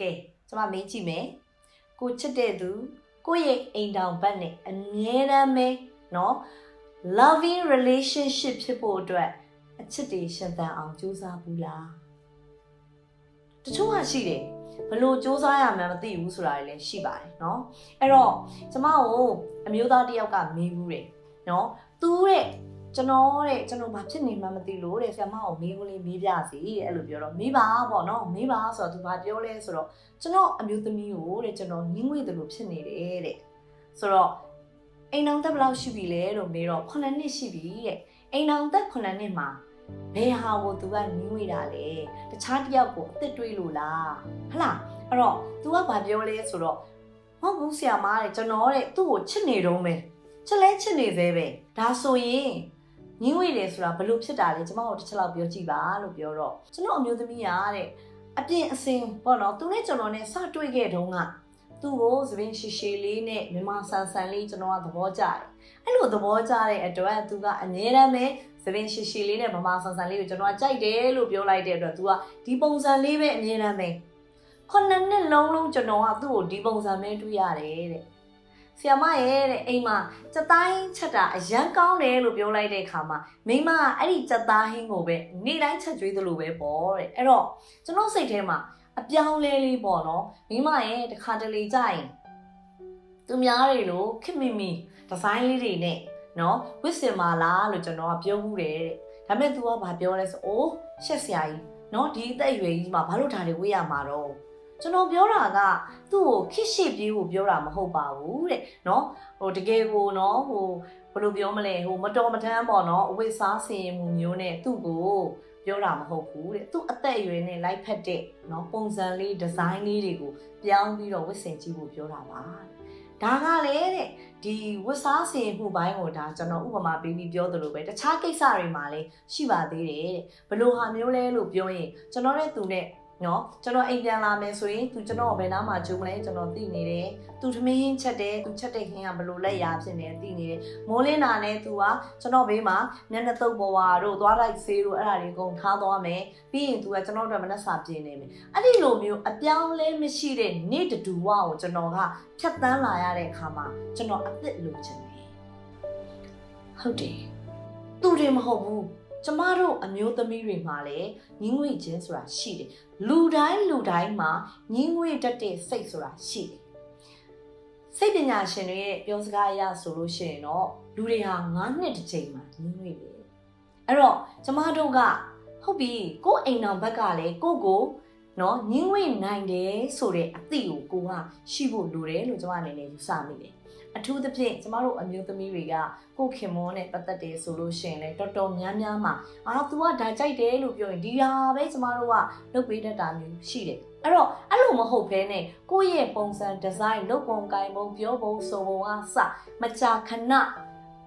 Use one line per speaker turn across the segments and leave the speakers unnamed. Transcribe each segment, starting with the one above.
ကဲကျွန်မမေးကြည့်မယ်ကိုချစ်တဲ့သူကိုယ့်ရဲ့အိမ်တောင်ဘက်နဲ့အမြဲတမ်းပဲเนาะ loving relationship ဖြစ်ဖို့အတွက်အချစ်တွေရှင်သန်အောင်ကြိုးစားဘူးလားတချို့ကရှိတယ်ဘလို့စူးစမ်းရမှန်းမသိဘူးဆိုတာတွေလည်းရှိပါတယ်เนาะအဲ့တော့ကျမကိုအမျိုးသားတစ်ယောက်ကမေးဘူးတယ်เนาะသူတဲ့ ကျွန်တော်တဲ့ကျွန်တော်ဘာဖြစ်နေမှန်းမသိလို့တဲ့ဆရာမကိုမေးခွန်းလေးမေးပြစီတဲ့အဲ့လိုပြောတော့မေးပါပေါ့နော်မေးပါဆိုတော့သူဘာပြောလဲဆိုတော့ကျွန်တော်အမျိုးသမီးကိုတဲ့ကျွန်တော်ညှင်းငွေတယ်လို့ဖြစ်နေတယ်တဲ့ဆိုတော့အိမ်အောင်သက်ဘယ်လောက်ရှိပြီလဲလို့မေးတော့9နှစ်ရှိပြီတဲ့အိမ်အောင်သက်9နှစ်မှာဘယ်ဟာကိုသူကညှင်းငွေတာလဲတခြားတစ်ယောက်ကိုအစ်စ်တွေးလို့လားဟလားအဲ့တော့ तू ကဘာပြောလဲဆိုတော့မဟုတ်ဘူးဆရာမတဲ့ကျွန်တော်တဲ့သူ့ကိုချစ်နေတော့မယ်ချစ်လဲချစ်နေသေးပဲဒါဆိုရင် ညင်းဝေတယ်ဆိုတာဘလို့ဖြစ်တာလဲကျွန်မတို့တစ်ချက်လောက်ပြောကြည့်ပါလို့ပြောတော့ကျွန်တော်အမျိုးသမီးရတဲ့အပြင်အစင်ပေါ့နော်သူနဲ့ကျွန်တော်နဲ့စတွေ့ခဲ့တုန်းကသူ့ကိုသပင်းရှည်ရှည်လေးနဲ့မြန်မာဆန်ဆန်လေးကျွန်တော်ကသဘောကျတယ်အဲ့လိုသဘောကျတဲ့အတွက်သူကအငြင်းရမ်းပဲသပင်းရှည်ရှည်လေးနဲ့မြန်မာဆန်ဆန်လေးကိုကျွန်တော်ကကြိုက်တယ်လို့ပြောလိုက်တဲ့အတွက်သူကဒီပုံစံလေးပဲအငြင်းရမ်းပဲခုနှစ်နှစ်လုံးလုံးကျွန်တော်ကသူ့ကိုဒီပုံစံပဲတွေ့ရတယ်တဲ့ ဆီယမရဲ့တဲ့အိမ်မှာစက်တိုင်းချက်တာအရန်ကောင်းတယ်လို့ပြောလိုက်တဲ့အခါမှာမိမကအဲ့ဒီစက်သားဟင်းကိုပဲနေ့တိုင်းချက်ကျွေးသလိုပဲပေါ့တဲ့အဲ့တော့ကျွန်တော်စိတ်ထဲမှာအပြောင်းလဲလေးပေါ့နော်မိမရဲ့တခါတလေကြရင်သူများတွေလို့ခင်မီမီဒီဇိုင်းလေးတွေနဲ့နော်ဝစ်စင်မာလားလို့ကျွန်တော်ကပြောမှုတယ်တဲ့ဒါပေမဲ့ तू ကဘာပြောလဲဆိုအိုးရှက်စရာကြီးနော်ဒီအသက်အရွယ်ကြီးမှာဘာလို့ဒါတွေဝေးရမှာတော့ ကျွန်တော်ပြောတာကသူ့ကိုခစ်ရှိပြေးဖို့ပြောတာမဟုတ်ပါဘူးတဲ့နော်ဟိုတကယ်ကိုနော်ဟိုဘယ်လိုပြောမလဲဟိုမတော်မတန်းပေါ့နော်အဝိစားစင်ရင်မှုမျိုးနဲ့သူ့ကိုပြောတာမဟုတ်ဘူးတဲ့သူ့အသက်အရွယ်နဲ့လိုက်ဖက်တဲ့နော်ပုံစံလေးဒီဇိုင်းလေးတွေကိုပြောင်းပြီးတော့ဝတ်ဆင်ကြည့်ဖို့ပြောတာပါတဲ့ဒါကလည်းတဲ့ဒီဝတ်စားစင်မှုဘိုင်းကိုဒါကျွန်တော်ဥပမာပေးပြီးပြောသလိုပဲတခြားကိစ္စတွေမှာလည်းရှိပါသေးတယ်တဲ့ဘယ်လိုဟာမျိုးလဲလို့ပြောရင်ကျွန်တော်နဲ့သူနဲ့ နော်ကျွန်တော်အိမ်ပြန်လာမယ်ဆိုရင်သူကျွန်တော်ဘယ်နားမှာဂျုံမလဲကျွန်တော်သိနေတယ်သူထမင်းချက်တယ်သူချက်တဲ့ခင်းကဘယ်လိုလက်ရာဖြစ်နေသိနေတယ်မိုးလင်းတာနဲ့သူကကျွန်တော်ဘေးမှာမျက်နှာတုပ်ပေါ်ဝါတို့သွားလိုက်ဆေးတို့အဲ့ဒါတွေအကုန်ထားသွားမယ်ပြီးရင်သူကကျွန်တော်တို့မနှက်စာပြင်းနေမယ်အဲ့ဒီလိုမျိုးအပြောင်းလဲမရှိတဲ့နေ့တူဝကိုကျွန်တော်ကဖြတ်တန်းလာရတဲ့အခါမှာကျွန်တော်အစ်စ်လိုချင်တယ်ဟုတ်တယ်သူတွေမဟုတ်ဘူး ကျမတို့အမျိုးသမီးတွေမှာလည်းညင်းငွေခြင်းဆိုတာရှိတယ်လူတိုင်းလူတိုင်းမှာညင်းငွေတတ်တဲ့စိတ်ဆိုတာရှိတယ်စိတ်ပညာရှင်တွေရဲ့ပြောစကားအရဆိုလို့ရှိရင်တော့လူတွေဟာ9နှစ်တစ်ချိန်မှာညင်းငွေပဲအဲ့တော့ကျမတို့ကဟုတ်ပြီကိုယ့်အိမ်တော်ဘက်ကလည်းကိုယ့်ကိုနော်ညင်းငွေနိုင်တယ်ဆိုတဲ့အသည့်ကိုကိုကရှိဖို့လိုတယ်လို့ကျမအနေနဲ့ယူဆမိတယ် အထူးသဖြင့်ကျမတို့အမျိုးသမီးတွေကကိုခင်မောနဲ့ပတ်သက်တယ်ဆိုလို့ရှိရင်လည်းတော်တော်များများမှာအာ तू ကဒါကြိုက်တယ်လို့ပြောရင်ဒီဟာပဲကျမတို့ကလုပ်ပေးတတ်တာမျိုးရှိတယ်အဲ့တော့အဲ့လိုမဟုတ်ဘဲနဲ့ကိုယ့်ရဲ့ပုံစံဒီဇိုင်းလုပ်ပုံကိုင်ပုံပြောပုံဆိုပုံကစမကြာခဏ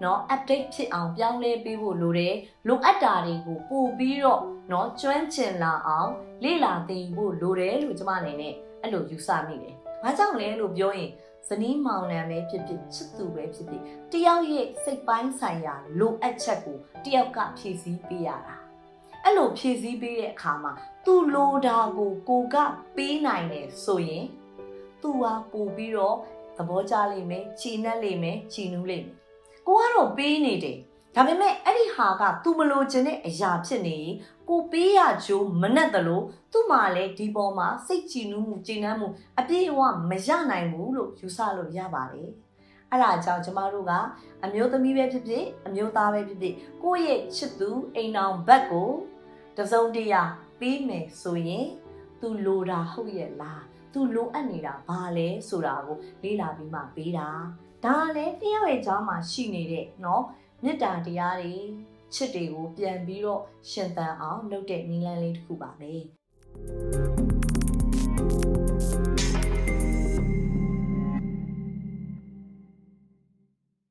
เนาะ update ဖြစ်အောင်ပြောင်းလဲပေးဖို့လိုတယ်လိုအပ်တာတွေကိုပို့ပြီးတော့เนาะကျွမ်းကျင်လာအောင်လေ့လာသင်ယူဖို့လိုတယ်လို့ကျမအနေနဲ့အဲ့လိုယူဆမိတယ်။ဘာကြောင့်လဲလို့ပြောရင် ဇနီးမောင်နှံပဲဖြစ်ဖြစ်ချစ်သူပဲဖြစ်ဖြစ်တယောက်ရဲ့စိတ်ပိုင်းဆိုင်ရာလိုအပ်ချက်ကိုတယောက်ကဖြည့်ဆည်းပေးရတာအဲ့လိုဖြည့်ဆည်းပေးတဲ့အခါမှာသူလိုတာကိုကိုကပေးနိုင်တယ်ဆိုရင်သူဟာပို့ပြီးတော့သဘောကျလိမ့်မယ်ချီနှက်လိမ့်မယ်ချီနူးလိမ့်မယ်ကိုကတော့ပေးနေတယ် ဒါပေမဲ့အဲ့ဒီဟာက तू မလိုချင်တဲ့အရာဖြစ်နေရင်ကိုပေးရကြိုးမနဲ့တလို့သူ့မှာလည်းဒီပေါ်မှာစိတ်ကြည်နူးမှုကြည်နမ်းမှုအပြည့်အဝမရနိုင်ဘူးလို့ယူဆလို့ရပါတယ်။အဲ့ဒါကြောင့်ကျမတို့ကအမျိုးသမီးပဲဖြစ်ဖြစ်အမျိုးသားပဲဖြစ်ဖြစ်ကိုယ့်ရဲ့ချစ်သူအိမ်အောင်ဘက်ကိုတစုံတရာပေးမယ်ဆိုရင်သူလိုတာဟုတ်ရဲ့လားသူလိုအပ်နေတာဘာလဲဆိုတာကိုလေ့လာပြီးမှပေးတာဒါလည်းတယောက်ရဲ့ကြောင်းမှာရှိနေတဲ့เนาะ မေတ္တာတရားတွေချစ်တွေကိုပြန်ပြီးတော့ရှင်သန်အောင်လုပ်တဲ့နည်းလမ်းလေးတစ်ခုပါပဲ။